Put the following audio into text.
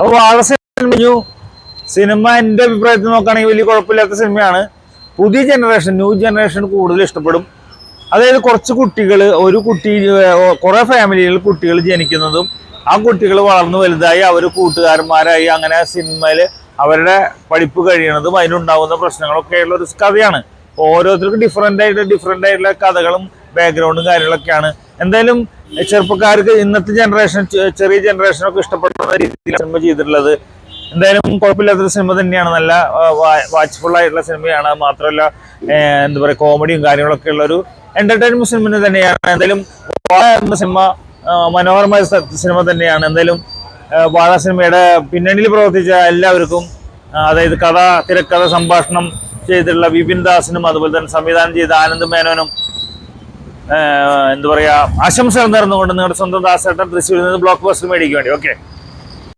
അപ്പോൾ വാഴ cinema cinema എന്റെ അഭിപ്രായത്തിൽ നോക്കുകയാണെങ്കിൽ വലിയ കുഴപ്പമില്ലാത്ത സിനിമയാണ്. പുതിയ ജനറേഷൻ ന്യൂ ജനറേഷൻ കൂടുതൽ ഇഷ്ടപ്പെടും. അതായത് കുറച്ച് കുട്ടികൾ ഒരു കുട്ടി കുറേ ഫാമിലിയിൽ കുട്ടികൾ ജനിക്കുന്നതും ആ കുട്ടികൾ വളർന്നു വലുതായി അവർ കൂട്ടുകാരന്മാരായി അങ്ങനെ സിനിമയിൽ അവരുടെ പഠിപ്പ് കഴിയണതും അതിനുണ്ടാകുന്ന പ്രശ്നങ്ങളൊക്കെയുള്ള ഒരു കഥയാണ്. ഓരോരുത്തർക്കും ഡിഫറെന്റ് ആയിട്ട് ഡിഫറെന്റ് ആയിട്ടുള്ള കഥകളും ബാക്ക്ഗ്രൗണ്ടും കാര്യങ്ങളൊക്കെയാണ്. എന്തായാലും ചെറുപ്പക്കാർക്ക് ഇന്നത്തെ ജനറേഷൻ ചെറിയ ജനറേഷനൊക്കെ ഇഷ്ടപ്പെടുന്ന രീതിയിൽ സിനിമ ചെയ്തിട്ടുള്ളത്. എന്തായാലും കുഴപ്പമില്ലാത്തൊരു സിനിമ തന്നെയാണ്. നല്ല വാച്ച്ഫുൾ ആയിട്ടുള്ള സിനിമയാണ് മാത്രമല്ല എന്താ പറയുക കോമഡിയും കാര്യങ്ങളൊക്കെ ഉള്ള ഒരു എന്റർടൈൻമെന്റ് സിനിമ തന്നെയാണ്. എന്തായാലും സിനിമ മനോഹരമായ സിനിമ തന്നെയാണ്. എന്തായാലും വാഴ സിനിമയുടെ പിന്നണിയിൽ പ്രവർത്തിച്ച എല്ലാവർക്കും അതായത് കഥ തിരക്കഥ സംഭാഷണം ചെയ്തിട്ടുള്ള വിപിൻ ദാസിനും അതുപോലെ തന്നെ സംവിധാനം ചെയ്ത ആനന്ദ് മേനോനും എന്താ പറയാ ആശംസകൾ നേർന്നുകൊണ്ട് നിങ്ങളുടെ സ്വന്തം ദാസേട്ടൻ തൃശ്ശൂരിൽ നിന്ന് ബ്ലോക്ക് ബസ്റ്റർ മേടിക്കാൻ വേണ്ടി. ഓക്കെ